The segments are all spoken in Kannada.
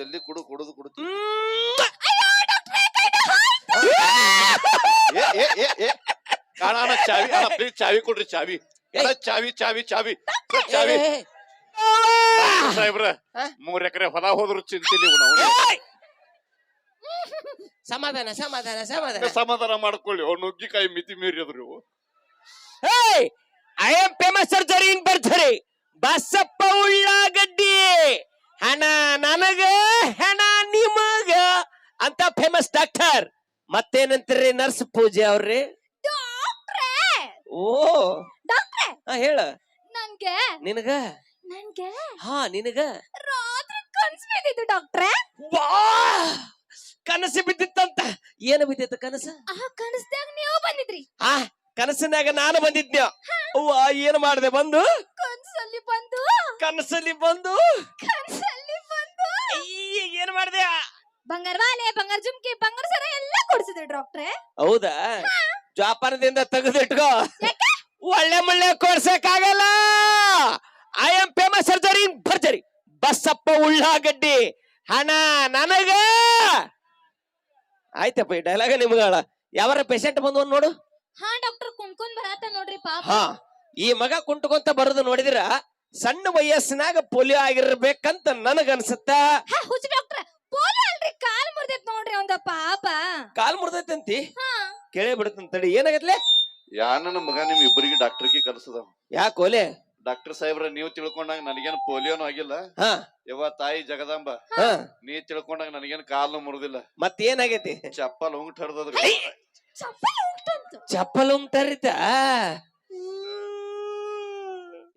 ಜಲ್ದಿ ಕುಡು ಕುಡುದು ಕುಡ್ತಿ. ಏ ಏ ಏ ಏ. ಅಣ್ಣ ಅಣ್ಣ ಚಾವಿ ಅಣ್ಣ ಪ್ಲೀಸ್ ಚಾವಿ ಕೊಡ್ರಿ ಚಾವಿ. ಅಣ್ಣ ಚಾವಿ ಚಾವಿ ಚಾವಿ. ಸರ್, ಚಾವಿ. ಸಾಹೇಬ್ರ ಹಾ? ಮೂರ್ ಎಕರೆ ಹೊಲ ಹೋದ್ರು ಚಿಂತಿಲ್ಲ ಇವ್ನು ಅವ್ನು. ಸಮಾಧಾನ ಸಮಾಧಾನ ಸಮಾಧಾನ. ಸಮಾಧಾನ ಮಾಡ್ಕೊಳ್ಳಿ ಅವ್ನು ನುಗ್ಗಿಕಾಯಿ ಮಿತಿ ಮೀರಿದ್ರು I am famous surgery in ಬರ್ಜರಿ Basappa ಉಳ್ಳಾಗಡ್ಡಿ. ಹಣ ನನಗ ಹಣ ನಿಮಗ ಅಂತ ಫೇಮಸ್ ಡಾಕ್ಟರ್ ಮತ್ತೇನಂತೀರಿ ನರ್ಸ್ ಪೂಜೆ ಅವ್ರಿ ಡಾಕ್ಟ್ರೇ! ಓ! ಡಾಕ್ಟ್ರೇ! ಹಾ ಹೇಳ. ನನ್ಗೆ ನಿನಗ? ನನ್ಗೆ ಹಾ ನಿನಗ? ರಾತ್ರಿ ಕನ್ಸ್ ಬಿದ್ದಿತ್ತು ಡಾಕ್ಟ್ರೇ. ವಾ! ಕನಸು ಬಿದ್ದಿತ್ತಂತ. ಏನು ಬಿದ್ದಿತ್ತು ಕನಸು? ಆ ಕನಸ್ದಾಗ ನೀವು ಬಂದಿದ್ರಿ. ಆ ಕನಸಿನಾಗ ನಾನು ಬಂದಿದ್ನ್ಯ? ಅವ್ವ ಏನು ಮಾಡಿದೆ ಬಂದು? ಕನ್ಸಲ್ಲಿ ಬಂದು? ಕನಸಲ್ಲಿ ಬಂದು? ಕನ್ಸಲ್ಲಿ ಬಂದು? ಈ, ಏನ್ ಮಾಡಿದೆ? ಬಂಗಾರ ವಾಲೆ ಬಂಗಾರ ಜುಮ್ಕಿ ಬಂಗಾರ ಸರ ಎಲ್ಲ ಕೊಡ್ಸಿದೆ ಡಾಕ್ಟ್ರೇ ಹೌದಾ? ಜಾಪಾನದಿಂದ ತೆಗೆದಿಟ್ಕೋ. ಒಳ್ಳೆ ಮಳ್ಳೆ ಕೊಡ್ಸಕ್ಕಾಗಲ್ಲ. ಐ ಆಮ್ ಫೇಮಸ್ ಸರ್ಜರಿ ಭರ್ಜರಿ ಬಸ್ಸಪ್ಪ ಉಳ್ಳಾಗಡ್ಡಿ. ಹಣ ನನಗ. ಆಯ್ತಪ್ಪ ಈ ಡೈಲಾಗ ನಿಮ್ಗಳ. ಯಾವಾರ ಪೇಷಂಟ್ ಬಂದು ನೋಡು. ಹಾ ಡಾಕ್ಟರ್ ಕುಣ್ಕೊಂಡ್ ನೋಡ್ರಿ ಪಾಪ. ಹಾ ಈ ಮಗ ಕುಂಟ್ಕೊಂತ ಬರೋದು ನೋಡಿದ್ರ ಸಣ್ಣ ವಯಸ್ಸಿನಾಗ ಪೋಲಿಯೋ ಆಗಿರ್ಬೇಕಂತ ನನಗನ್ಸತ್ತ. ಹಾ ಹುಚ್ಚ ಡಾಕ್ಟ್ರ ಪೋಲಿ ಅಲ್ರಿ ಕಾಲ್ ಮುರ್ದೈತ್ ನೋಡ್ರಿ ಒಂದಪ್ಪಾ ಪಾಪ. ಕಾಲ್ ಮುರ್ದೈತಂತಿ? ಹಾ. ಕೇಳೇ ಬಿಡುತ್ತಂತಡಿ ಏನಾಗತ್ಲೆ? ಯಾನ ನನ್ನ ಮಗ ನಿಮ್ ಇಬ್ಬರಿಗೆ ಡಾಕ್ಟರ್ಗೆ ಕಲ್ಸದ ಯಾಕೋಲೆ ಡಾಕ್ಟರ್ ಸಾಹೇಬ್ರ ನೀವು ತಿಳ್ಕೊಂಡಾಗ ನನಗೇನು ಪೋಲಿಯೋನು ಆಗಿಲ್ಲ. ಹಾ. ಯವ್ವ ತಾಯಿ ಜಗದಾಂಬ ಹಾ. ನೀ ತಿಳ್ಕೊಂಡಾಗ ನನಗೇನು ಕಾಲು ಮುರಿದಿಲ್ಲ. ಮತ್ತೇನಾಗೈತಿ? ಚಪ್ಪಲ್ ಉಂಗ್ ಹರಿದದ್ರಿ. ಚಪ್ಪಲಿ ಚಪ್ಪಲ್ ತರಿತ.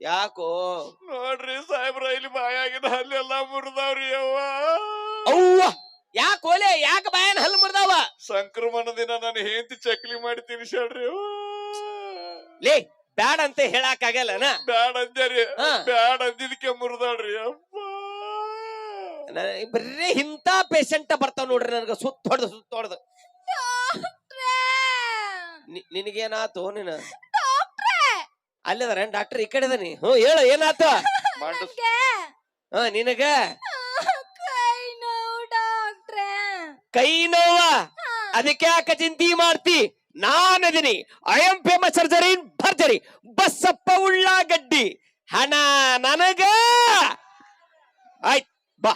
ಯಾಕೋ? ನೋಡ್ರಿ ಸಾಹೇಬ್ರ ಇಲ್ಲಿ ಬಾಯಾಗಿನ ಹಲ್ಲೆಲ್ಲ ಮುರಿದಾವ್ರಿ ಅವ್ವ ಅವ್ವ ಯಾಕೋಲೆ ಯಾಕೆ ಬಾಯನ್ ಹಲ್ ಮುರಿದವ? ಸಂಕ್ರಮಣ ದಿನ ನಾನು ಹೆಂಡತಿ ಚಕ್ಲಿ ಮಾಡಿ ತಿನ್ಸಾಡ್ರಿ ಲೇ ಬ್ಯಾಡ ಅಂತ ಹೇಳಕ್ ಆಗಲ್ಲನ ಬ್ಯಾಡ ಅಂದ್ಯಾರಿ ಹಾ. ಬ್ಯಾಡ ಅಂದಿದ್ಕೆ ಮುರಿದಾಡ್ರಿ ಅಪ್ಪ ಬರೀ ಇಂತ ಪೇಷಂಟ್ ಬರ್ತಾವ ನೋಡ್ರಿ ನನ್ಗ ಸುತ್ತ ಹೊಡೆದು ಸುತ್ತ ಹೊಡೆದು. ನಿನಗೇನಾತು ನೀನು? ಡಾಕ್ಟ್ರೇ! ಅಲ್ಲಿದಾರ ಡಾಕ್ಟರ್ ಈ ಕಡೆ ಇದನಿ ಹ್ಞೂ ಹೇಳು ಏನಾತು? ಹಾ ನಿನಗ? ಕೈ ನೋವು ಡಾಕ್ಟ್ರೇ. ಕೈ ನೋವ? ಅದಕ್ಕೆ ಯಾಕ ಚಿಂತಿ ಮಾಡ್ತಿ. ನಾನದಿನಿ. ಐ ಎಂ ಫೇಮಸ್ ಸರ್ಜರಿ ಭರ್ಜರಿ. ಬಸ್ಸಪ್ಪ ಉಳ್ಳಾಗಡ್ಡಿ. ಹಣ ನನಗ? ಆಯ್ತ್ ಬಾ.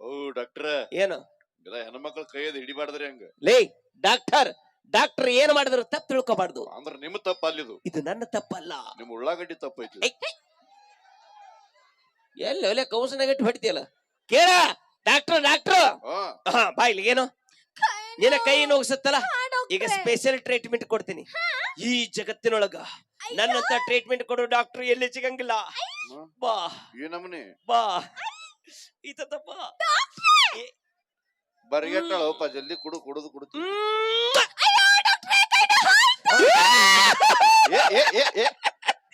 ಓ ಡಾಕ್ಟರ್. ಏನು? ಹೆಣ್ಮಕ್ಳು ಹೆಣ್ಮಕ್ಳ ಕೈಯದ್ ಹಿಡಿಬಾರ್ದ್ರಿ ಹಂಗ. ಲೇ ಡಾಕ್ಟರ್ ಡಾಕ್ಟರ್ ಏನ್ ಮಾಡಿದ್ರು? ತಪ್ಪು ತಿಳ್ಕೊಬಾರ್ದು. ಅಂದ್ರೆ ನಿಮ್ ತಪ್ಪ ಅಲ್ಲಿದು. ಇದು ನನ್ನ ತಪ್ಪಲ್ಲ. ನಿಮ್ ಉಳ್ಳಾಗಡ್ಡಿ ತಪ್ಪೈತಿ ಏಯ್. ಎಲ್ಲಿ ಒಲೆ ಗಟ್ಟಿ ಹೊಡಿತೀಯಲ್ಲ? ಕೇಳ. ಡಾಕ್ಟರ್ ಡಾಕ್ಟರ್ ಹಾ. ಬಾಯ್ಲಿ ಏನು? ನಿನ್ನ ಕೈ ನೋಗ್ಸತ್ತಲ್ಲ? ಈಗ ಸ್ಪೆಷಲ್ ಟ್ರೀಟ್ಮೆಂಟ್ ಕೊಡ್ತೀನಿ. ಈ ಜಗತ್ತಿನೊಳಗ ನನ್ನಂತ ಟ್ರೀಟ್ಮೆಂಟ್ ಕೊಡೋ ಡಾಕ್ಟರ್ ಎಲ್ಲಿ ಸಿಗಂಗಿಲ್ಲ? ಹ್ಮ್. ಬಾ. ಈ ನಮನಿ. ಬಾ. ಬರಿಗೆಟ್ಟಳಪ್ಪ ಜಲ್ದಿ ಕುಡು ಕುಡುದು ಏ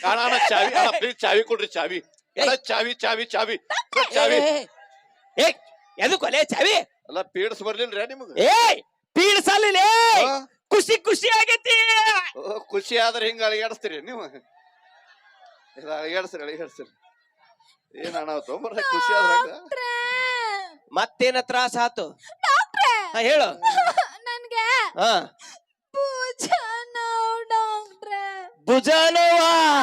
ಅಣ್ಣ ಅಣ್ಣ ಚಾವಿ. ಅಣ್ಣ ಪ್ಲೀಸ್ ಚಾವಿ ಕೊಡ್ರಿ ಚಾವಿ. ಅಣ್ಣ ಚಾವಿ ಚಾವಿ ಚಾವಿ. ಚಾವಿ. ಏ ಎದು ಕೊಲೆ ಚಾವಿ? ಅಲ್ಲ ಪೀಡ್ಸ್ ಬರ್ಲಿಲ್ರಿ ನಿಮಗೆ? ಏ ಪೀಡ್ಸಲ್ಲ ಖುಷಿ ಖುಷಿ ಆಗೈತಿ. ಓ, ಖುಷಿ ಆದ್ರೆ ಹಿಂಗ ಅಳಿಗಾಡಿಸ್ತೀರಿ ನೀವು? ಇದು ಅಳಿಗಾಡಿಸ್ರಿ ಅಳಿಗಾಡಿಸ್ರಿ. ಏನ ಅಣ್ಣ ತೊಂಬರ್ರಿ ಖುಷಿ ಆದ್ರ? ಮತ್ತೇನ ತ್ರಾಸ ಆತು? ಹೇಳು. ನನ್ಗೆ ಹಾ. ಪೂಜಾ ನೋವು ಡಾಕ್ಟ್ರೇ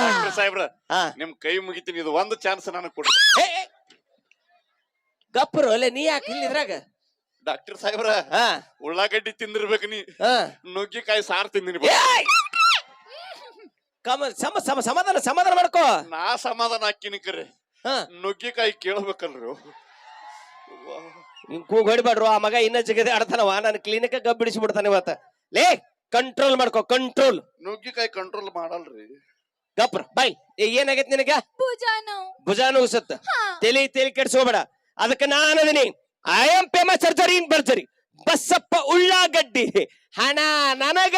ಡಾಕ್ಟರ್ ಸಾಹೇಬ್ರ ಹಾ. ನಿಮ್ ಕೈ ಮುಗಿತೀನಿ ಇದು ಒಂದು ಚಾನ್ಸ್ ನನಗೆ ಕೊಡ್ತೀನಿ ಏ, ಏ. ಗಪ್ಪರು ಅಲ್ಲೇ ನೀ ಯಾಕೆ ಇಲ್ಲಿ ಇದ್ರಾಗ? ಡಾಕ್ಟರ್ ಸಾಹೇಬ್ರ ಹಾ. ಉಳ್ಳಾಗಡ್ಡಿ ತಿಂದಿರ್ಬೇಕು ನೀ. ಹಾ. ನುಗ್ಗಿಕಾಯಿ ಸಾರ್ ತಿಂದಿನಿ ಏಯ್! ಕಮ ಸಮ ಸಮ ಸಮಾಧಾನ ಸಮಾಧಾನ ಮಾಡ್ಕೋ. ನಾ ಸಮಾಧಾನ ಹಾಕಿನಿ ಕರೆ. ಹಾ. ನುಗ್ಗಿಕಾಯಿ ಕೇಳ್ಬೇಕಲ್ರಿ. ನಿಮ್ ಕೂಗ್ ಹೊಡಿಬೇಡ್ರು ಆ ಮಗ ಇನ್ನ ಜಗದೆ ಆಡ್ತಾನವ. ನಾನು ಕ್ಲಿನಿಕ್ ಬಿಡಿಸಿ ಬಿಡ್ತಾನೆ ಇವತ್ತ. ಲೇ! ಕಂಟ್ರೋಲ್ ಮಾಡ್ಕೋ ಕಂಟ್ರೋಲ್ ನುಗ್ಗಿಕಾಯಿ ಕಂಟ್ರೋಲ್ ಮಾಡಲ್ರಿ. ಗಪ್ರ ಬೈ. ಏನಾಗೈತಿ ನಿನಗ? ಪೂಜಾ ನೋವು ಭುಜ ನೋವುಸತ್ತ ಹಾ. ತಲಿ ತಲಿ ಕೆಡ್ಸ್ಕೋಬೇಡ. ಅದಕ್ಕೆ ನಾನು ಅದೀನಿ. I am famous surgery in ಬರ್ಜರಿ Basappa ಉಳ್ಳಾಗಡ್ಡಿ. ಹಣ ನನಗ.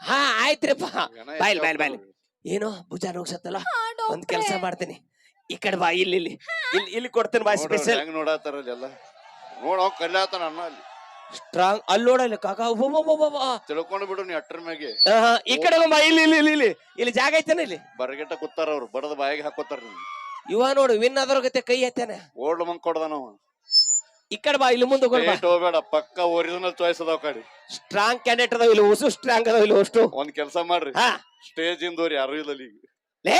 ಹಾ ಆಯ್ತ್ರಿಪ್ಪ. ಬಾಯ್ ಬಾಯ್ ಬಾಯ್ ಏನು ಭುಜ ನೋವ್ಸತ್ತಲ್ಲ ಹಾ ಒಂದ್ ಕೆಲಸ ಮಾಡ್ತೀನಿ. ಈ ಕಡೆ ಬಾ ಇಲ್ಲಿ ಇಲ್ಲಿ. ಇಲ್ಲಿ ಇಲ್ಲಿ ಕೊಡ್ತೇನೆ ಬಾಯ್ ಸ್ಪೆಷಲ್ ಹೆಂಗ್ ನೋಡೋ ಎಲ್ಲ ನೋಡ ಅವ್ ಕಲ್ಯಾತಾನ ಅನ್ನ ಅಲ್ಲಿ. ಸ್ಟ್ರಾಂಗ್ ಅಲ್ಲಿ ನೋಡಲ್ಲ ಕಾಕ ತಿಳ್ಕೊಂಡು ಬಿಡು ನೀ ಅಟ್ರ ಮ್ಯಾಗೆ. ಈ ಕಡೆ ಬಾ ಇಲ್ಲಿ ಇಲ್ಲಿ ಇಲ್ಲಿ ಇಲ್ಲಿ ಇಲ್ಲಿ ಜಾಗ ಐತೇನ ಇಲ್ಲಿ? ಬರಗೆಟ್ಟ ಕೂತಾರ ಅವ್ರು ಬಡದ ಬಾಯಿಗೆ ಹಾಕೋತಾರ ಇವ ನೋಡು ವಿನ್ ಅದ್ರ ಗತೆ ಕೈ ಐತೇನೆ ಓಲ್ಡ್ ಮಂಗ್ ಕೊಡ್ದನ ಈ ಕಡೆ ಬಾ ಇಲ್ಲಿ ಮುಂದೆ ಬಾ. ಹೋಗ್ಬೇಡ ಪಕ್ಕ ಒರಿಜಿನಲ್ ಚಾಯ್ಸ್ ಅದಾವ ಕಡೆ. ಸ್ಟ್ರಾಂಗ್ ಕ್ಯಾಂಡಿಡೇಟ್ ಅದಾವ ಇಲ್ಲಿ ಹೊಸು ಸ್ಟ್ರಾಂಗ್ ಅದಾವ ಇಲ್ಲಿ ಅಷ್ಟು. ಒಂದ್ ಕೆಲಸ ಮಾಡ್ರಿ. ಹಾ. ಸ್ಟೇಜ್ ಇಂದ ಯಾರು ಇಲ್ಲ ಅಲ್ಲಿ ಈಗ. ಲೇ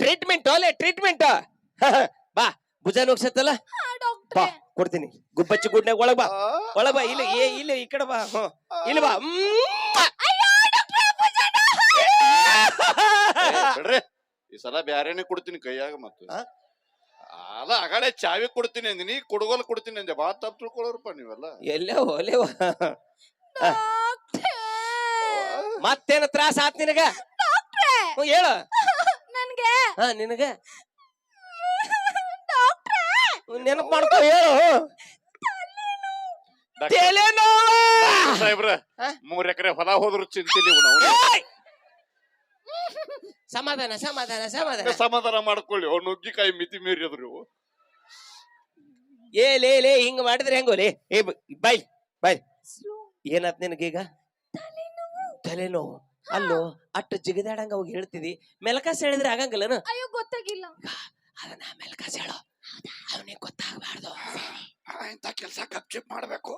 ಟ್ರೀಟ್ಮೆಂಟ್ ಅಲ್ಲೇ ಟ್ರೀಟ್ಮೆಂಟ್ ಬಾ ಭುಜ ನೋಗ್ಸತ್ತಲ್ಲ ಬಾ. ಡಾಕ್ಟ್ರೆ ಕೊಡ್ತೀನಿ. ಗುಬ್ಬಚ್ಚಿ ಗುಡ್ನಾಗ ಒಳಗ್ ಬಾ. ಒಳಗ್ ಬಾ. ಇಲ್ಲಿ ಏ ಇಲ್ಲಿ ಈ ಕಡೆ ಬಾ. ಹ್ಞೂ. ಇಲ್ಲಿ ಬಾ. ಬಿಡ್ರಿ. ಈ ಸಲ ಬ್ಯಾರೇನೆ ಕೊಡ್ತೀನಿ ಕೈಯಾಗ ಮತ್ತೆ. ಆ? ಅಲ್ಲ ಆಗಡೆ ಚಾವಿ ಕೊಡ್ತೀನಿ ಅಂದಿನಿ ಕುಡುಗೋಲ್ ಕೊಡ್ತೀನಿ ಅಂದೆ. ಬಾ ತಪ್ಪು ತಿಳ್ಕೊಳ್ಳೋರಪ್ಪ ನೀವೆಲ್ಲ. ಎಲ್ಲೇ ಒಲೆವ ಡಾಕ್ಟ್ರೆ. ಮತ್ತೇನ ತ್ರಾಸ ಆತ್ ನಿನಗ? ಡಾಕ್ಟ್ರೆ. ಹ್ಞೂ ಹೇಳು. ನನ್ಗೆ. ಹಾ ನಿನಗ? ನೆನಪು ಮಾಡ್ಕೊ ಹೇಳು. ತಲೆನೋವು. ಸಾಹೇಬ್ರ ಆ? ಮೂರ್ ಎಕರೆ ಹೊಲ ಹೋದ್ರು ಚಿಂತಿಲಿ ನಾವು! ಸಮಾಧಾನ ಸಮಾಧಾನ ಸಮಾಧಾನ. ಸಮಾಧಾನ ಮಾಡ್ಕೊಳ್ಳಿ. ಅವ್ರು ನುಗ್ಗಿಕಾಯಿ ಮಿತಿ ಮೀರಿದ್ರು ಇವು. ಏ ಲೇ ಲೇ ಹಿಂಗ್ ಮಾಡಿದ್ರೆ ಹೆಂಗೋ ಲೇ. ಏ ಬೈ ಬಾಯ್ ಬಾಯ್ ಏನಾತ್ ನಿನಗೀಗ? ತಲೆನೋವು. ಅಲ್ಲೋ ಅಟ್ಟು ಜಿಗಿದಾಡಂಗ ಹೋಗಿ ಹೇಳ್ತಿದಿ. ಮೆಲಕಾಸ್ ಹೇಳಿದ್ರೆ ಆಗಂಗಿಲ್ಲನ? ಅಯ್ಯೋ ಗೊತ್ತಾಗಿಲ್ಲ. ಅದನ್ನ ಮೆಲಕಾಸ್ ಹೇಳು ಅವನಿಗೆ ಗೊತ್ತಾಗಬಾರ್ದು ಆ, ಇಂಥ ಕೆಲಸ ಕಪ್ಚಿಪ್ ಮಾಡಬೇಕು.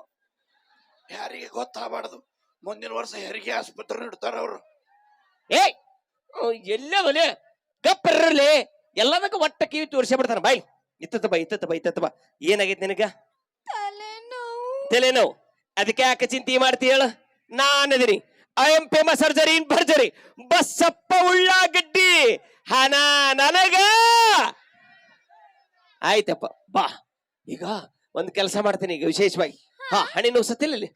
ಯಾರಿಗೆ ಗೊತ್ತಾಗಬಾರ್ದು. ಮುಂದಿನ ವರ್ಷ ಹೆರಿಗೆ ಆಸ್ಪತ್ರೆ ಇಡ್ತಾರ ಅವರು. ಏಯ್ ಎಲ್ಲೇ ಒಲೆ ಗಪ್ಪರ್ರಲಿ ಎಲ್ಲದಕ್ಕೂ ಒಟ್ಟ ಕಿವಿ ತೋರಿಸಿ ಬಿಡ್ತಾರ. ಬಾಯ್. ಇತ್ತತ್ತ ಬಾ ಇತ್ತತ್ತ ಬಾ ಇತ್ತತ್ತ ಬಾ. ಏನಾಗೈತಿ ನಿನಗ? ತಲೆನೋವು. ಅದಕ್ಕೆ ಯಾಕೆ ಚಿಂತೆ ಮಾಡ್ತಿ ಹೇಳು? ನಾನದಿರಿ I am famous surgery in ಭರ್ಜರಿ ಬಸ್ಸಪ್ಪ ಉಳ್ಳಾಗಡ್ಡಿ. ಹಣ ನನಗ. ಆಯ್ತಪ್ಪ ಬಾ. ಈಗ ಒಂದ್ ಕೆಲಸ ಮಾಡ್ತೀನಿ ಈಗ ವಿಶೇಷವಾಗಿ. ಹಾ. ಹಣಿ ನೋಸತ್ತಿಲ್ಲ ಇಲ್ಲಿ?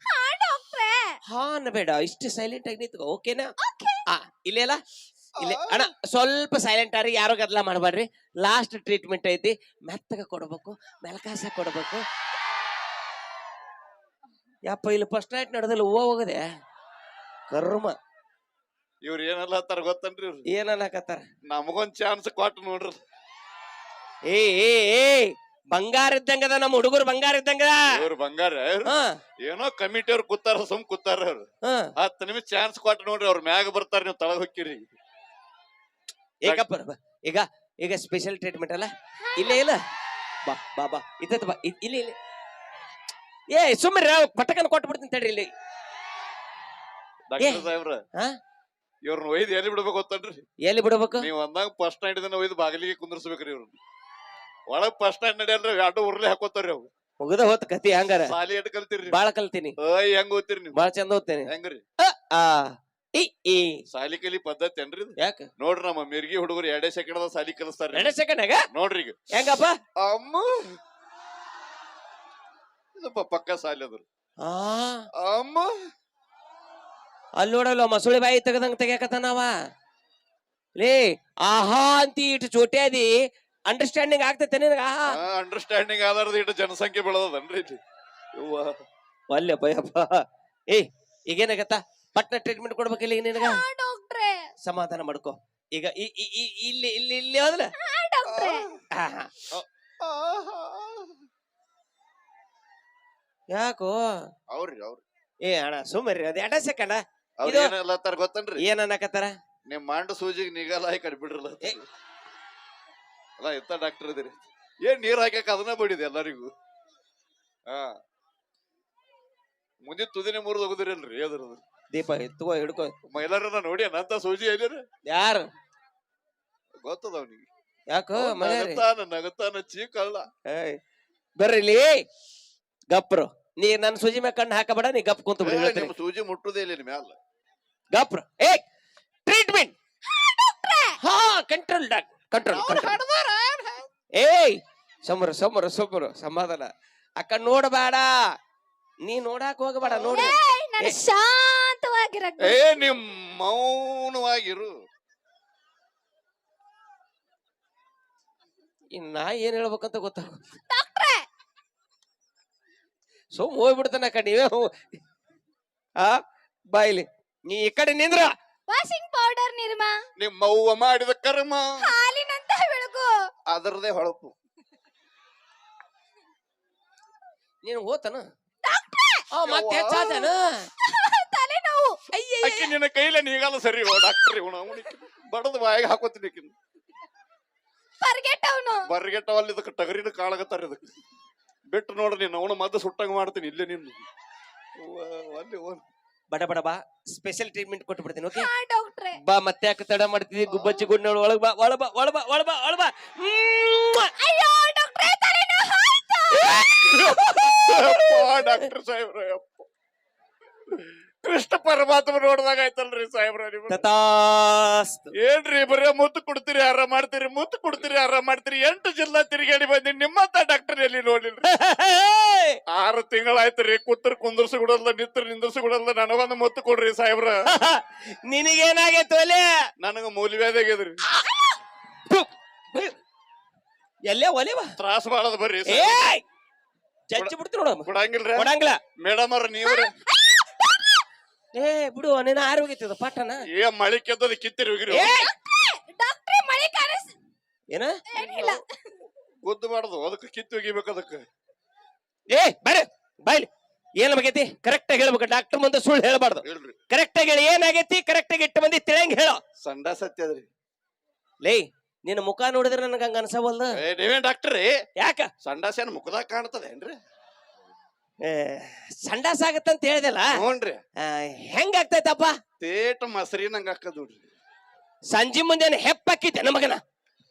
ಹಾ ಬೇಡ ಇಷ್ಟು ಸೈಲೆಂಟ್ ಆಗಿ ನಿಂತ್ಕೋ ಓಕೆನಾ ಹಾ ಆ ಇಲ್ಲೇ ಅಲ್ಲ? ಇಲ್ಲಿ. ಅಣ್ಣ ಸ್ವಲ್ಪ ಸೈಲೆಂಟ್ ಆಗಿ ಯಾರು ಗದ್ದಲ ಮಾಡಬಾರ್ರಿ ಲಾಸ್ಟ್ ಟ್ರೀಟ್ಮೆಂಟ್ ಐತಿ. ಮೆತ್ತಗ ಕೊಡ್ಬೇಕು ಮೆಲಕಾಸ ಕೊಡ್ಬೇಕು. ಯಪ್ಪ ಇಲ್ಲಿ ಫಸ್ಟ್ ನೈಟ್ ನಡೆದಲ್ಲ ಹೂವ ಹೋಗದೆ? ಕರ್ಮ ಇವ್ರು ಏನಲ್ಲ ಹತ್ತಾರ ಗೊತ್ತನ್ರಿ ಇವ್ರು? ಹಾಕತ್ತಾರ ನಮಗೊಂದ್ ಚಾನ್ಸ್ ಕೊಟ್ಟು ನೋಡ್ರಿ. ಏ ಏ ಏ! ಬಂಗಾರ ಇದ್ದಂಗದ ನಮ್ಮ ಹುಡುಗರು ಬಂಗಾರ ಇದ್ದಂಗದ? ಇವ್ರು ಬಂಗಾರ ಹಾ. ಏನೋ ಕಮಿಟಿ ಅವ್ರು ಕೂತಾರ ಸುಮ್ ಕೂತಾರ ಅವ್ರು. ಹಾ. ಹತ್ತು ನಿಮಿಷ ಚಾನ್ಸ್ ಕೊಟ್ಟು ನೋಡ್ರಿ ಅವ್ರ ಮ್ಯಾಗ ಬರ್ತಾರ ನೀವು ತಳಗ್ ಹೊಕ್ಕಿರಿ ಈಗ. ಈಗ ಈಗ ಸ್ಪೆಷಲ್ ಟ್ರೀಟ್ಮೆಂಟ್ ಅಲ್ಲ? ಇಲ್ಲ ಇಲ್ಲ? ಬಾ ಬಾ ಬಾ. ಇತ್ತ ಬಾ. ಇಲ್ಲ ಇಲ್ಲಿ ಇಲ್ಲಿ. ಏ ಸುಮ್ಮನೆ ಪಟಕನ್ ಕೊಟ್ಟು ಬಿಡ್ತೀನಿ ತಡ್ರಿ ಇಲ್ಲಿ. ಡಾಕ್ಟರ್ ಸಾಹೇಬ್ರ ಹಾ? ಇವ್ರನ್ನ ಒಯ್ದು ಎಲ್ಲಿ ಬಿಡ್ಬೇಕು ಗೊತ್ತನ್ರಿ? ಎಲ್ಲಿ ಬಿಡ್ಬೇಕು? ನೀವು ಅಂದಾಗ ಫಸ್ಟ್ ನೈಟ್ ದಿನ ಒಯ್ದು ಬಾಗಿಲಿಗೆ ಕುಂದ್ರಸ್ಬೇಕ್ರಿ ಇವ್ರನ್ನ ಒಳಗ್ ಫಸ್ಟ್ ಸ್ಟ್ಯಾಂಡ್ ನಡೆಯಲ್ರಿ ಎರಡು ಉರ್ಲಿ ಹಾಕೋತಾರ್ರಿ ಅವ್ ಮುಗಿದ ಹೋತ್ ಕತಿ ಹಂಗಾರ? ಸಾಲಿ ಎಟ್ ಕಲ್ತಿರ್ರಿ? ಬಾಳ ಕಲ್ತೀನಿ. ಓಯ್ ಹೆಂಗ್ ಓದ್ತಿರಿ ನೀವು? ಬಾಳ ಚಂದ ಓದ್ತೇನೆ. ಹೆಂಗ್ರಿ? ಆ ಇ ಈ. ಸಾಲಿ ಕಲಿ ಪದ್ಧತಿ ಏನ್ರಿ ಇದು? ಯಾಕ? ನೋಡ್ರಿ ನಮ್ಮ ಮಿರ್ಗಿ ಹುಡುಗರು ಎರಡೇ ಸೆಕೆಂಡ್ ಸಾಲಿ ಕಲಿಸ್ತಾರ ಎರಡ ಸೆಕೆಂಡ್ ನೋಡ್ರಿ ಈಗ. ಹೆಂಗಪ್ಪ? ಅಮ್ಮ! ಇದಪ್ಪ ಪಕ್ಕ ಸಾಲಿ ಅದ್ರ. ಆ. ಅಮ್ಮ! ಅಲ್ಲಿ ನೋಡಲ್ಲ ಮಸೂಳಿ ಬಾಯಿ ತೆಗದಂಗ ತೆಗ್ಯಾಕತ್ತಾನವ ಲೇ ಆಹಾ ಅಂತಿ ಇಟ್ಟು ಚೋಟಿ ಅದಿ ಅಂಡರ್ಸ್ಟ್ಯಾಂಡಿಂಗ್ ಆಗ್ತೈತೆ ನಿನಗ? ಅಂಡರ್ಸ್ಟ್ಯಾಂಡಿಂಗ್ ಆಧಾರದ ಇಟ್ಟು ಜನಸಂಖ್ಯೆ ಬೆಳೆದದನ್ರಿ. ಒಲ್ಲೆ ಭಯಪ್ಪ. ಏ ಈಗೇನಾಗತ್ತ? ಪಟ್ನ ಟ್ರೀಟ್ಮೆಂಟ್ ಕೊಡ್ಬೇಕಿಲ್ಲ ಈಗ ನಿನಗ? ಡಾಕ್ಟ್ರೆ. ಸಮಾಧಾನ ಮಾಡ್ಕೋ. ಈಗ ಈ- ಈ- ಈ- ಇಲ್ಲಿ ಇಲ್ಲಿ ಇಲ್ಲಿ ಹೋದ್ರ? ಡಾಕ್ಟ್ರೆ. ಆಹಾ. ಆಹಾ. ಯಾಕೋ? ಅವ್ರಿ ಅವ್ರಿ. ಏ ಅಣ್ಣ ಸುಮ್ಮರಿ ಅದ ಎರಡ ಸೆಕೆಂಡ ಅವ್ರ ಇದು- ಏನೆಲ್ಲ ತರ ಗೊತ್ತನ್ರಿ? ಏನ್ ಅನ್ನಕತ್ತಾರ? ನಿಮ್ ಮಂಡ ಸೂಜಿಗೆ ನಿಗಲ ಹಾಕಿ ಕಡ್ಬಿಡ್ರಲ್ಲ ಏ. ಅಲ್ಲ ಎಂತ ಡಾಕ್ಟರ್ ಇದೀರಿ? ಏನ್ ನೀರ್ ಹಾಕಕ್ ಅದನ್ನ ಬಡಿದೆ ಎಲ್ಲರಿಗೂ? ಹಾ. ಮುಂದಿನ ತುದಿನ ಮುರಿದು ಹೋಗುದಿರಲ್ರಿ ಅದ್ರದ್ದು ದೀಪ ಎತ್ತುವ ಹಿಡ್ಕೋ. ಎಲ್ಲರನ್ನ ನೋಡಿ ನಂತ ಸೂಜಿ ಎಲ್ಲಿರ? ಯಾರು? ಗೊತ್ತದ ಅವನಿಗೆ. ಯಾಕೋ ಮನೆ ನಗತಾನ ನಗತಾನ ಚೀಕಲ್ಲ ಏಯ್ ಬರ್ರಿ ಇಲ್ಲಿ ಗಪ್ರು. ನೀ ನನ್ನ ಸೂಜಿ ಮ್ಯಾಗ ಕಣ್ಣು ಹಾಕಬೇಡ ನೀ ಗಪ್ ಕುಂತ ಬಿಡಿ ಹೇಳ್ತೀನಿ. ನಿಮ್ ಸೂಜಿ ಮುಟ್ಟುದೇ ಇಲ್ಲ ನಿಮ್ ಮ್ಯಾಲ. ಗಪ್ರು. ಏ ಟ್ರೀಟ್ಮೆಂಟ್. ಹಾ ಕಂಟ್ರೋಲ್ ಡಾಕ್ ಕಂಟ್ರೋಲ್ ಕಂಟ್ರೋಲ್ ಏಯ್ ಸಮರ ಸಮರ ಸಮರ ಸಮಾಧಾನ. ಅಕ್ಕ ನೋಡಬೇಡ. ನೀ ನೋಡಾಕ ಹೋಗಬೇಡ ನೋಡ. ನಾನು ಶಾಂತವಾಗಿರಕ್ ಏ ನಿಮ್ ಮೌನವಾಗಿರು. ಇನ್ ನಾ ಏನ್ ಹೇಳ್ಬೇಕಂತ ಗೊತ್ತಾಗ ಸುಮ್ ಹೋಗ್ಬಿಡ್ತಾನ ಅಕ್ಕ ನೀವೇ ಆ ಬಾಯ್ಲಿ ನೀ ಈ ಕಡೆ ನಿಂದ್ರ. Washing powder Nirma. ನಿಮ್ಮ ಮೌವ ಮಾಡಿದ ಕರ್ಮ. ಅದರದೇ ಹೊಳಪು. ನೀನು ಹೋತನ ಡಾಕ್ಟ್ರೆ! ಆ ಮತ್ತೆ ಹೆಚ್ಚಾದನ ತಲೆನೋವು. ನಿನ್ನ ಕೈಲೇ ನೀಗಲ್ಲ ಸರಿ ಡಾಕ್ಟರ್ ಇವನು. ಅವನಿಗೆ ಬಡದ ಬಾಯಿಗೆ ಹಾಕೋತೀನಿ ಆಕಿನ ಬರ್ಗೆಟ್ಟವ್ನು. ಬರ್ಗೆಟ್ಟವಲ್ಲಿ ಇದಕ್ಕೆ ಟಗರಿನ ಕಾಳಗತ್ತಾರ ಇದಕ್ಕೆ. ಬಿಟ್ಟು ನೋಡ್ರಿ ನೀನು ಅವನು ಮದ್ದು ಸುಟ್ಟಂಗ ಮಾಡ್ತೀನಿ ಇಲ್ಲೇ ನಿನ್ನ ಅಲ್ಲಿ. ಬಡ ಬಡ ಬಾ. ಸ್ಪೆಷಲ್ ಟ್ರೀಟ್ಮೆಂಟ್ ಕೊಟ್ಟು ಬಿಡ್ತೀನಿ ಓಕೆ ಹಾ ಬಾ ಮತ್ತೆ ಯಾಕೆ ತಡ ಮಾಡ್ತಿದ್ವಿ ಗುಬ್ಬಚ್ಚಿ ಗುಡ್ನೋಳು ಒಳಗ್ ಬಾ ಒಳ ಬಾ ಒಳ ಬಾ ಒಳ ಬಾ ಒಳ ಬಾ. ಅಯ್ಯೋ ಡಾಕ್ಟ್ರೆ ತಲೆನೋವು ಆಯ್ತು? ಯಪ್ಪಾ, ಡಾಕ್ಟರ್ ಸಾಹೇಬ್ರ. ಪರಮಾತ್ಮ ನೋಡ್ದಾಗ ಆಯ್ತಲ್ರಿ ಸಾಹೇಬ್ರ ತಥಾಸ್ತು. ಏನ್ರಿ ಬರೇ ಮುತ್ತು ಕೊಡ್ತೀರಿ ಆರಾಮ್ ಮಾಡ್ತೀರಿ? ಮುತ್ತು ಕೊಡ್ತೀರಿ ಆರಾಮ್ ಮಾಡ್ತೀರಿ? ಎಂಟು ಜಿಲ್ಲಾ ತಿರುಗಾಡಿ ಬಂದಿ ನಿಮ್ಮಂತ ಡಾಕ್ಟರ್ ಎಲ್ಲಿ ನೋಡಿಲ್ರಿ ಆರು ತಿಂಗಳಾಯ್ತ್ರಿ ಕೂತ್ರ ಕುಂದರ್ಸಿ ಬಿಡಲ್ಲ ನಿತ್ರ ನಿಂದ್ರಸಿ ಬಿಡಲ್ಲ ನನಗೊಂದು ಮುತ್ತು ಕೊಡ್ರಿ ಸಾಹೇಬ್ರ. ನಿನಗೇನಾಗೈತೆ ಒಲೆ? ನನಗ ಮೂಲ್ವ್ಯಾದಾಗ್ಯದ್ರಿ ಎಲ್ಲೇ ಒಲೆ ಬಾ? ತ್ರಾಸ ಮಾಡದ ಬರ್ರಿ ಏಯ್! ಚಚ್ಚಿ ಬಿಡ್ತೀನಿ ನೋಡು ಕೊಡಂಗಿಲ್ರಿ? ಕೊಡಂಗಿಲ್ಲ. ಮೇಡಮ್ ಅವ್ರ ನೀವ್ರಿ ಏ ಬಿಡು ನಿನ್ನ ಆರೋಗ್ಯದ ಪಟ್ಟಣ. ಏ ಮಳೆ ಕೆದ್ದದ ಕಿತ್ತಿರಿ ಹೋಗಿರಿ. ಏ ಡಾಕ್ಟ್ರೆ ಮಳೆ ಏನ? ಏನಿಲ್ಲ. ಗುದ್ದು ಮಾಡುದು ಅದಕ್ಕೆ ಕಿತ್ತು ಒಗಿಬೇಕು ಅದಕ್ಕೆ. ಏ ಬರ್ರಿ ಬಾಯ್ಲಿ ಏನ್ ಆಗೈತಿ ಕರೆಕ್ಟ್ ಆಗಿ ಹೇಳ್ಬೇಕು ಡಾಕ್ಟರ್ ಮುಂದೆ ಸುಳ್ಳು ಹೇಳ್ಬಾರ್ದು. ಹೇಳ್ರಿ. ಕರೆಕ್ಟ್ ಆಗಿ ಹೇಳಿ ಏನಾಗೈತಿ? ಕರೆಕ್ಟ್ ಆಗಿ ಇಟ್ಟು ಮಂದಿ ತಿಳಿಯಂಗ್ ಹೇಳೋ. ಸಂಡ ಸತ್ಯದ್ರಿ ಲೇ ನಿನ್ನ ಮುಖ ನೋಡಿದ್ರೆ ನನಗೆ ಹಂಗ ಅನ್ಸವಲ್ದ ಏ ನೀವೇನ್ ಡಾಕ್ಟ್ರಿ? ಯಾಕ? ಸಂಡಾಸೇನ ಮುಖದಾಗ ಕಾಣ್ತದೇನ್ರಿ? ಏ, ಸಂಡಾಸ ಆಗತ್ತಂತ ಹೇಳ್ದಲ್ಲ? ಹ್ಞೂನ್ರಿ ಹೆಂಗ ಆಗ್ತೈತಪ್ಪ ತೇಟ ಮಸರಿ ನಂಗೆ ಹಾಕದ್ರಿ ಸಂಜೆ ಮುಂದೆ ಹೆಪ್ಪಾಕಿದ್ದೆ ನಮಗನ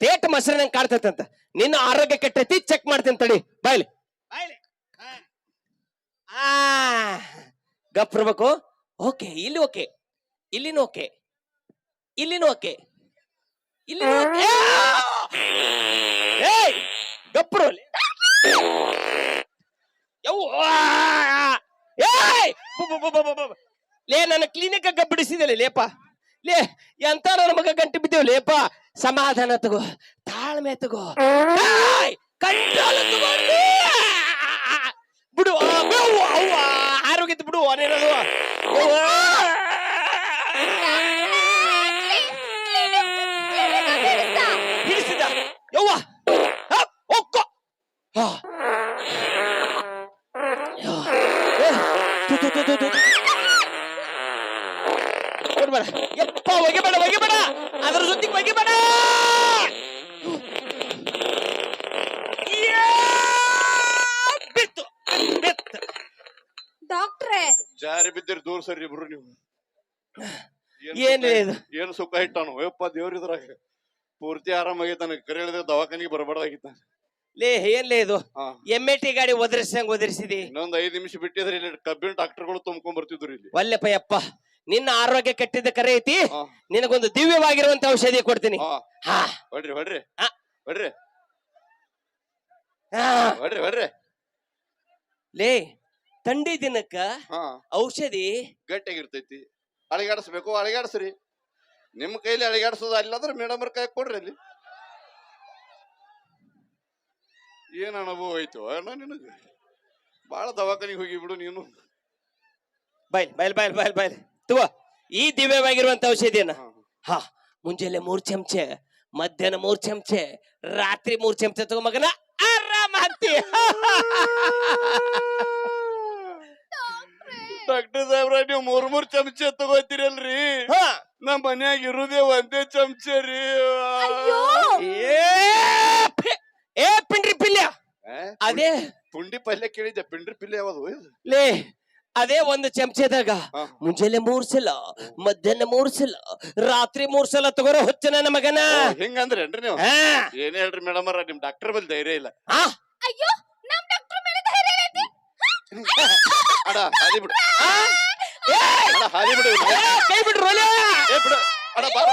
ತೇಟ ಮಸರಿ ನಂಗೆ ಕಾಡ್ತೈತಂತ ನಿನ್ನ ಆರೋಗ್ಯ ಕೆಟ್ಟೈತಿ ಚೆಕ್ ಮಾಡ್ತೀನಿ ತಡಿ. ಬಾಯ್ಲಿ. ಬಾಯ್ಲಿ. ಆ ಗಪ್ರಬೇಕು ಓಕೆ ಇಲ್ಲಿ ಓಕೆ. ಇಲ್ಲಿನೂ ಓಕೆ. ಇಲ್ಲಿನೂ ಓಕೆ. ಇಲ್ಲಿ ಗಪ್ರು! ಏಯ್. ಲೇ ನನ್ನ ಕ್ಲಿನಿಕ್ ಗಬ್ಬಿಡಿಸಿದಲೆ ಲೇಪ ಲೇ ಎಂತ ನನ್ನ ಮಗ ಗಂಟು ಬಿದ್ದೇವ್ ಲೇಪ ಸಮಾಧಾನ ತಗೋ ತಾಳ್ಮೆ ತಗೋ. ಕಂಟ್ರೋಲ್ ತಗೊಂಡು ಬಿಡು ಆರೋಗ್ಯದ ಬಿಡು ಅನೇನದು ಹಿಡಿಸಿದ ಯವ್ವ ಹಪ್, ಹೊಕ್ಕೋ. ಕೊಡ್ಬೇಡ ಯಪ್ಪ ಒಗಿಬೇಡ ಒಗಿಬೇಡ. ಅದ್ರ ಜೊತೆಗೆ ಒಗಿಬೇಡ. ಯಾ! ಬಿತ್ತು ಬಿತ್ತು. ಡಾಕ್ಟ್ರೆ. ಜಾರಿ ಬಿದ್ದಿರಿ ದೂರ ಸರಿ ಇಬ್ರು ನೀವು. ಏನು ಇದು? ಏನ್ ಸುಖ ಇಟ್ಟಾನು? ಯಪ್ಪ ದೇವ್ರ ಇದ್ರಾಗ. ಪೂರ್ತಿ ಆರಾಮಾಗಿ ಕರೆ ಹೇಳಿದ್ರೆ ದವಾಖಾನಿಗೆ ಬರಬಾರ್ದಾಗಿತ್ತ ಲೇ ಏನ್ಲೇ ಇದು? ಎಂ ಟಿ ಗಾಡಿ ಒದರಿಸಂಗ್ ಒದರಿಸಿದಿ? ಇನ್ನೊಂದ್ ಐದ್ ನಿಮಿಷ ಬಿಟ್ಟಿದ್ರೆ ಇಲ್ಲಿ ಕಬ್ಬಿನ ಡಾಕ್ಟರ್ಗಳು ತುಂಬ್ಕೊಂಡ್ ಬರ್ತಿದ್ರು ಇಲ್ಲಿ. ಒಲ್ಲೆಪ್ಪ ಯಪ್ಪ ನಿನ್ನ ಆರೋಗ್ಯ ಕೆಟ್ಟಿದ್ದ ಕರೆ ಐತಿ? ಹಾ. ನಿನಗೊಂದು ದಿವ್ಯವಾಗಿರುವಂತ ಔಷಧಿ ಕೊಡ್ತೀನಿ. ಹಾ. ಹಾ. ಹೊಡ್ರಿ ಹೊಡ್ರಿ. ಆ. ಹೊಡ್ರಿ. ಹಾ. ಹೊಡ್ರಿ ಹೊಡ್ರಿ. ಲೇ ಥಂಡಿ ದಿನಕ್ಕ ಹಾ. ಔಷಧಿ ಗಟ್ಟಿಯಾಗಿರ್ತೈತಿ. ಅಳಿಗಾಡಿಸ್ಬೇಕು ಅಳಿಗಾಡಿಸ್ರಿ. ನಿಮ್ ಕೈಲಿ ಅಳಿಗಾಡಿಸೋದು ಅಲ್ಲಾದ್ರೆ ಮೇಡಮ್ ಕೈ ಕೊಡ್ರಿ ಅಲ್ಲಿ. ಏನ್ ಅನುಭವ ಆಯ್ತು ಅಣ್ಣ ನಿನಗೆ ಬಾಳ ದವಾಖಾನಿಗೆ ಹೋಗಿ ಬಿಡು ನೀನು. ಬೈಲ್ ಬೈಲ್ ಬೈಲ್ ಬೈಲ್ ಬೈಲ್. ತುವ ಈ ದಿವ್ಯವಾಗಿರುವಂತ ಔಷಧಿಯನ್ನ. ಹಾ. ಹಾ. ಮುಂಜಾನೆ ಮೂರ್ ಚಮಚೆ ಮಧ್ಯಾಹ್ನ ಮೂರ್ ಚಮಚೆ ರಾತ್ರಿ ಮೂರ್ ಚಮಚೆ ತಗೋ ಮಗನ. ಆರಾಮ ಡಾಕ್ಟರ್ ಸಾಹೇಬ್ರ ನೀವು ಮೂರ್ ಮೂರ್ ಚಮಚೆ ತಗೋತೀರಲ್ರಿ? ಹಾ. ನಮ್ ಮನ್ಯಾಗ ಇರುದೇ ಒಂದೇ ಚಮಚೆ ರೀ. ಅಯ್ಯೋ! ಏ ಏ ಪಿಂಡ್ರಿ ಪಿಲ್ಯ. ಅದೇ ಪುಂಡಿ ಪಲ್ಯ ಕೇಳಿದ್ದೆ. ಪಿಂಡ್ರಿ ಪಿಲ್ಯ ಯಾವುದು? ಇದು? ಲೇ ಅದೇ ಒಂದು ಚಮಚದಾಗ ಹಾ. ಮುಂಜಾನೆ ಮೂರ್ ಸಲ ಮಧ್ಯಾಹ್ನ ಮೂರ್ ಸಲ ರಾತ್ರಿ ಮೂರ್ ಸಲ ತಗೋರೋ ಹೊಚ್ಚ ನನ್ನ ಮಗನ ಓ, ಹಿಂಗಂದ್ರೇನ್ರಿ ನೀವು? ಹಾ. ಏನೇ ಹೇಳ್ರಿ ಮೇಡಮ್ ಅವ್ರ ನಿಮ್ ಡಾಕ್ಟರ್ ಬಲ್ ಧೈರ್ಯ ಇಲ್ಲ. ಆ, ಅಯ್ಯೋ ನಮ್ ಡಾಕ್ಟರ್ ಮೇಲೆ ಧೈರ್ಯ ಐತಿ ಅಡ ಹಾದಿ ಬಿಡು. ಆ, ಏ, ಅಡ ಹಾದಿ ಬಿಡು. ಏ, ಕೈ ಬಿಡ್ರು ಒಲೆ. ಏ ಬಿಡು. ಅಡ ಬಾರ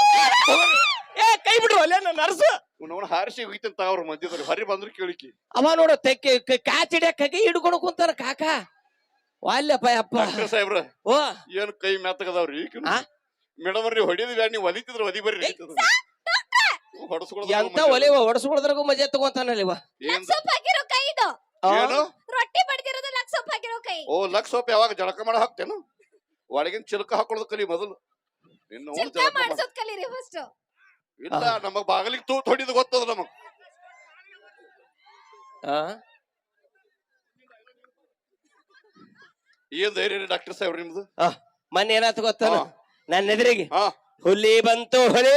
ಏ ಕೈ ಬಿಡ್ರು ಒಲೆ ನನ್ನ ನರ್ಸ ಅವ್ನ ಹಾರಿಸಿ ಹೋಗಿತ್ತಂತ ಅವ್ರ ಮಧ್ಯದಲ್ಲಿ. ಹರಿ ಬಂದ್ರು ಕೇಳಿಕಿ ಅವ ನೋಡು ತೆಕ್ಕೆ ಕ್ಯಾಚ್ ಹಿಡಿಯಕ್ ಕೈ ಹಿಡ್ಕೊಂಡು ಕುಂತಾರ ಕಾಕ. ವಾಲ್ಯಪ್ಪ ಅಪ್ಪ ಡಾಕ್ಟರ್ ಸಾಹೇಬ್ರ ಓ. ಏನ್ ಕೈ ಮೆತ್ತಗದಾವ್ರಿ ಆ? ಮೇಡಮ್ ಅವ್ರಿ ಹೊಡಿಯೋದು ಬ್ಯಾಡ ನೀವು ಒಲಿತಿದ್ರ ಒದಿ ಬರ್ರಿ ಎಂತ ಒಲೆ ಹೊಡಸ್ಕೊಳದ್ರಾಗೂ ಮಜಾ ತಗೊಂತಾನಲ್ಲ ಇವ? ಏನ್? ಸೊಪ್ಪ ಹಾಕಿರೋ ಕೈ ಇದು ಏನು? ರೊಟ್ಟಿ ಬಡ್ದಿರೋದು ಲಕ್ಷ ಹಾಕಿರೋ ಕೈ. ಓ ಲಕ್ಷ ಸೋಪ್ ಯಾವಾಗ ಜಳಕ ಮಾಡ ಹಾಕ್ತೇನು? ಒಳಗಿನ ಚಿಲಕ ಹಾಕೊಳ್ಳೋದು ಕಲಿ ಮೊದಲು. ಇನ್ನು ಅವ್ನು ಚಿಕ್ಕ ಜಳಕ ಮಾಡ ಮಾಡ್ಸೋದ್ ಕಲೀರಿ ಫಸ್ಟ್ ಇಲ್ಲ ನಮಗ್ ಬಾಗಿಲಿಗೆ ತೂತ್ ಹೊಡಿದು ಗೊತ್ತದ ನಮಗ್. ಆ? ಏನ್ ಧೈರ್ಯ ಡಾಕ್ಟರ್ ಸಾಹೇಬ್ರಿ ನಿಮ್ದು? ಆ, ಮೊನ್ನೆ ಏನಾಯ್ತು ಗೊತ್ತ? ಹಾ. ನನ್ನ ಎದುರಿಗೆ ಹಾ. ಹುಲಿ ಬಂತು ಹುಲಿ!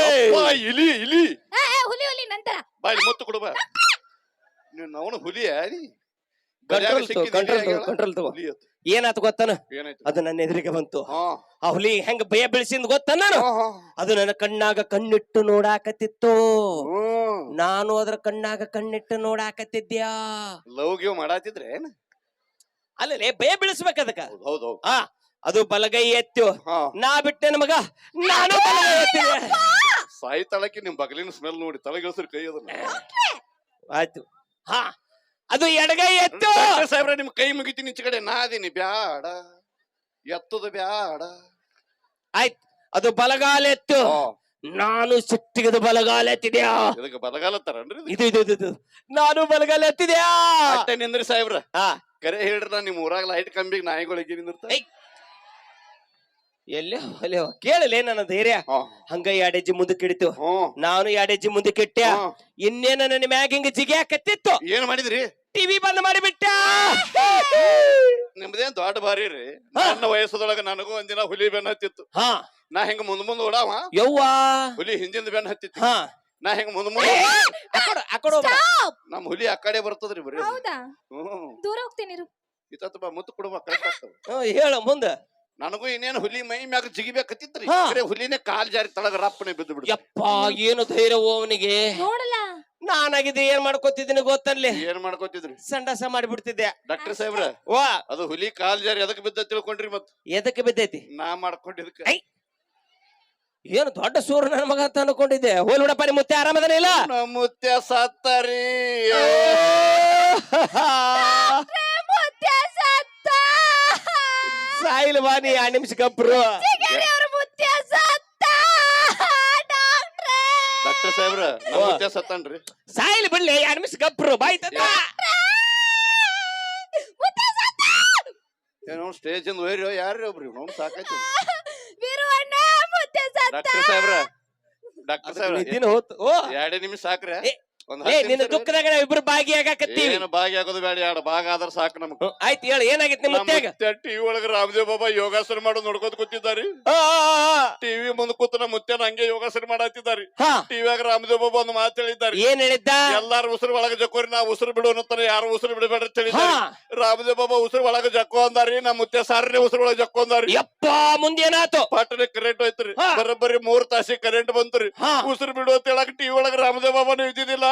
ಯಪ್ಪಾ, ಇಲಿ ಇಲಿ! ಏ, ಹುಲಿ ಹುಲಿ ನಂತರ. ಬಾಯಿ ಮುತ್ತು ಕೊಡು ಬಾ. ನೀನು ಅವನು ಹುಲಿಯ ಕಂಟ್ರೋಲ್ ತಗೋ ಕಂಟ್ರೋಲ್ ತಗೋ ಕಂಟ್ರೋಲ್ ತಗೋ. ಏನಾತು ಗೊತ್ತಾನ? ಅದು ನನ್ನ ಎದುರಿಗೆ ಬಂತು. ಹಾ. ಆ ಹುಲಿ ಹೆಂಗ ಭಯ ಬೆಳೆಸಿಂದ ಗೊತ್ತಾನ ಹಾ, ಹಾ. ಅದು ನನ್ನ ಕಣ್ಣಾಗ ಕಣ್ಣಿಟ್ಟು ನೋಡಾಕತ್ತಿತ್ತು. ನಾನು ಅದ್ರ ಕಣ್ಣಾಗ ಕಣ್ಣಿಟ್ಟು ನೋಡಾಕತ್ತಿದ್ಯಾ? ಲವ್ ಗಿವ್ ಮಾಡಾತಿದ್ರೆ ಅಲ್ಲೇ ಭಯ ಬೆಳೆಸ್ಬೇಕ ಅದಕ್ಕ. ಹೌದು ಆ ಅದು ಬಲಗೈ ಎತ್ತು. ಹಾ. ನಾ ಬಿಟ್ಟೆ ನಮಗ ನಾನು ಬಲಗೈ ಎತ್ತಿದೆ. ಸಾಯಿ ತಳಕ್ಕೆ ನಿಮ್ ಬಗಲಿನ ಸ್ಮೆಲ್ ನೋಡಿ ತಲೆಗೆ ಕೈ ಅದನ್ನ. ಆಯ್ತು. ಹಾ. ಅದು ಎಡಗೈ ಎತ್ತು! ಸಾಹೇಬ್ರ ನಿಮ್ ಕೈ ಮುಗಿತೀನಿ ಈಚೆ ಕಡೆ. ನಾ ಅದೀನಿ. ಬ್ಯಾಡ. ಎತ್ತದ ಬ್ಯಾಡ. ಆಯ್ತು. ಅದು ಬಲಗಾಲ ಎತ್ತು. ನಾನು ಸಿಟ್ಟಿಗದು ಬಲಗಾಲ ಎತ್ತಿದ್ಯಾ? ಇದಕ್ಕೆ ಬಲಗಾಲ ತರನ್ರಿ ಇದು ಇದು ಇದು, ಇದು. ನಾನು ಬಲಗಾಲ ಎತ್ತಿದ್ಯಾ? ಅಷ್ಟೇ ನಿಂದ್ರಿ ಸಾಹೇಬ್ರ. ಹಾ. ಕರೆ ಹೇಳ್ರಿ ನಾ ನಿಮ್ ಊರಾಗ ಲೈಟ್ ಕಂಬಿಗೆ ನಾಯಿಗಳಿಗೆ ನಿಂದಿರ್ತ. ಎಲ್ಲೋ? ಅಲ್ಲೋ ಕೇಳಲೇ ನನ್ನ ಧೈರ್ಯ. ಹಂಗ ಎರಡೆಜ್ಜಿ ಮುಂದಕ್ಕೆ ಇಡಿತು ಹ್ಮ್ ನಾನು ಎರಡೆಜ್ಜಿ ಮುಂದಕ್ಕೆ ಇಟ್ಟೆ. ಇನ್ನೇನ ನನ್ನ ಮ್ಯಾಗ ಹಿಂಗ ಜಿಗ್ಯಾಕತ್ತಿತ್ತು. ಏನ್ ಮಾಡಿದ್ರಿ? ಟಿವಿ ಬಂದ್ ಮಾಡಿಬಿಟ್ಟ. ನಿಮ್ದೇನ್ ದೊಡ್ಡ ಬಾರಿ ರೀ. ನನ್ನ ವಯಸ್ಸದೊಳಗ ನನಗೂ ಒಂದಿನ ಹುಲಿ ಬೆನ್ನ ಹತ್ತಿತ್ತು. ಹಾ. ನಾ ಹೆಂಗ ಮುಂದ್ ಮುಂದ್ ಓಡಾವ. ಯವ್ವ? ಹುಲಿ ಹಿಂದಿಂದ ಬೆನ್ನ ಹತ್ತಿತ್ತು. ಹಾ. ನಾ ಹೆಂಗ ಮುಂದ್ ಮುಂದ್ ಆಕಡೆ ಆಕಡೆ ಹೋಗ್ಬೇಡ. ನಮ್ ಹುಲಿ ಆ ಕಡೆ ಬರ್ತದ್ರಿ ಬರೀ. ಹೌದಾ? ಹ್ಮ್. ದೂರ ಹೋಗ್ತೀನಿ ಇರು. ಇತ್ತ ಬಾ ಮುತ್ತು ಕೊಡುವ ಕರೆಕ್ಟ್ ಆಗ್ತದ ಹ್ಮ್, ಹೇಳು ಮುಂದ. ನನಗೂ ಇನ್ನೇನು ಹುಲಿ ಮೈ ಮ್ಯಾಗ ಜಿಗಿಬೇಕತ್ತಿತ್ರಿ. ಹಾ. ಬರೇ ಹುಲಿನೇ ಕಾಲ್ ಜಾರಿ ತಳಗ ರಪ್ಪನೆ ಬಿದ್ದು ಬಿಡ ಯಪ್ಪ ಏನು ಧೈರ್ಯ ಅವನಿಗೆ? ನೋಡಲ್ಲ. ನಾನಾಗಿದ್ರೆ ಏನ್ ಮಾಡ್ಕೊತಿದ್ದೀನಿ ಗೊತ್ತಲ್ಲಿ ಏನ್ ಮಾಡ್ಕೋತಿದ್ರಿ? ಸಂಡಾಸ ಮಾಡಿಬಿಡ್ತಿದ್ದೆ. ಡಾಕ್ಟರ್ ಸಾಹೇಬ್ರ ವಾ. ಅದು ಹುಲಿ ಕಾಲ್ ಜಾರಿ ಎದಕ್ ಬಿದ್ದ ತಿಳ್ಕೊಂಡ್ರಿ ಮತ್ತೆ ಎದಕ್ಕೆ ಬಿದ್ದೈತಿ? ನಾ ಮಾಡ್ಕೊಂಡಿದ್ಕ ಐ. ಏನು ದೊಡ್ಡ ಸೂರು ನನ್ನ ಮಗ ಅಂತ ಅನ್ಕೊಂಡಿದ್ದೆ. ಹೋಲ್ ಬಿಡಪ್ಪ ನಿಮ್ಮ ಮುತ್ತೆ ಆರಾಮದನ ಇಲ್ಲ? ಸತ್ತರಿ ಮುತ್ಯ ಸತ್ತ ಸಾಯಿಲ್ ಬಾ ನೀ ಆ ನಿಮಿಷ ಕಬ್ರು ಚಿಗರಿ ಮುತ್ಯ ಸತ್ತ. ಡಾಕ್ಟ್ರೇ. ಡಾಕ್ಟರ್ ಸಾಹೇಬ್ರ ನಮ್ಮ. ಮುತ್ಯ ಸತ್ತನ್ರಿ. ಸಾಯಿಲ್ ಬಿಡ್ಲಿ ಆ ನಿಮಿಷ ಕಬ್ರು ಬಾಯ್ ಮುತ್ಯ ಸತ್ತ. ಏನೋ ಸ್ಟೇಜ್ ಇಂದ ಹೋಯ್ರಿ ಯಾರ್ರಿ ಒಬ್ರಿ? ನೋಡ್ ಸಾಕೈತಿ ವೀರಣ್ಣ ಮುತ್ಯ ಸತ್ತ. ಡಾಕ್ಟರ್ ಸಾಹೇಬ್ರ ಡಾಕ್ಟರ್ ಸಾಹೇಬ್ರ ನಿದ್ದಿನ ಹೋತ್ ಓ. ಎರಡೇ ನಿಮಿಷ ಸಾಕ್ರಿ. ಒಂದ್ ಏ ನಿನ್ನ ದುಃಖದಾಗ ನಾವ್ ಇಬ್ರು ಭಾಗಿಯಾಗಕತ್ತೀವಿ. ಏನು ಭಾಗಿ ಆಗೋದು ಬೇಡ ಎರಡು ಭಾಗ ಆದ್ರ ಸಾಕು ನಮ್ಗೆ. ಹ್ಮ್, ಆಯ್ತು ಹೇಳ ಏನಾಗಿತ್ತು ನಿಮ್ಮ ಮುತ್ಯಾಗ ಟಿವಿ ಒಳಗ ರಾಮದೇವ್ ಬಾಬಾ ಯೋಗಾಸನ ಮಾಡೋದು ನೋಡ್ಕೋತ ಕೂತಿದ್ದಾರಿ. ಆ, ಆ, ಆ, ಟಿವಿ ಮುಂದ್ ಕೂತ ನಮ್ಮ ಮುತ್ಯನ ಹಂಗೆ ಯೋಗಾಸನ ಮಾಡತ್ತಿದ್ದಾರಿ ಹಾ. ಟಿವಿಯಾಗ ರಾಮದೇವ್ ಬಾಬಾ ಒಂದು ಮಾತು ಹೇಳಿದ್ದಾರೆ. ಏನ್ ಹೇಳಿದ್ದ? ಎಲ್ಲಾರು ಉಸಿರು ಒಳಗ ಜಕ್ಕೋರಿ ನಾವು ಉಸಿರು ಬಿಡು ಅಂತಾನೆ ಯಾರು ಉಸಿರು ಬಿಡಬೇಡ ಅಂತ ಹಾ. ಹೇಳಿದ್ದಾರೆ ರಾಮದೇವ್ ಬಾಬಾ ಉಸಿರು ಒಳಗ ಜಕ್ಕೋ ಅಂದಾರಿ ನಮ್ಮ ಮುತ್ಯ ಸಾರನೇ ಉಸಿರು ಒಳಗ ಜಕ್ಕೋ ಅಂದಾರಿ. ಯಪ್ಪ ಮುಂದೇನಾತು ಪಾಟನೆ ಕರೆಂಟ್ ಹೋಯ್ತ್ರಿ. ಹಾ. ಬರೋಬ್ಬರಿ ಮೂರ್ ತಾಸಿ ಕರೆಂಟ್ ಬಂತ್ರಿ. ಹಾ. ಉಸಿರು ಬಿಡು ಅಂತ ಹೇಳಕ್ ಟಿವಿ ಒಳಗ ರಾಮದೇವ್ ಬಾಬಾನು ಇದ್ದಿದ್ದಿಲ್ಲ.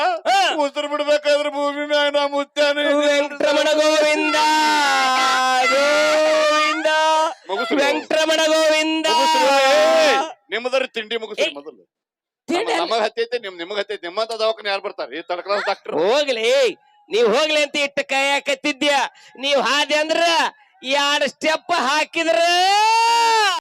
ಉಸಿರು ಬಿಡ್ಬೇಕಾದ್ರೆ ಭೂಮಿ ಮ್ಯಾಗ ನಾ ಮುತ್ಯಾನ ವೆಂಕಟರಮಣ ಗೋವಿಂದ. ಗೋವಿಂದ. ವೆಂಕಟರಮಣ ಗೋವಿಂದ. ನಿಮ್ಮದ್ರ ತಿಂಡಿ ಮುಗಿಸ್ರಿ. ಮೊದಲು. ನಮಗ ಹತ್ತೈತೆ ನಿಮ್ ನಿಮಗ ಹತ್ತೈತೆ ನಿಮ್ಮಂತ ದವಾಖಾನೆ ಯಾರು ಬರ್ತಾರೆ? ಈ ತರ್ಡ್ ಕ್ಲಾಸ್ ಡಾಕ್ಟರ್ ಹೋಗ್ಲಿ ನೀವ್ ಹೋಗ್ಲಿ ಅಂತ ಇಟ್ಟ ಕಾಯಕತ್ತಿದ್ಯ? ನೀವ್ ಹಾದಿ ಅಂದ್ರ ಎರಡ್ ಸ್ಟೆಪ್ ಹಾಕಿದ್ರ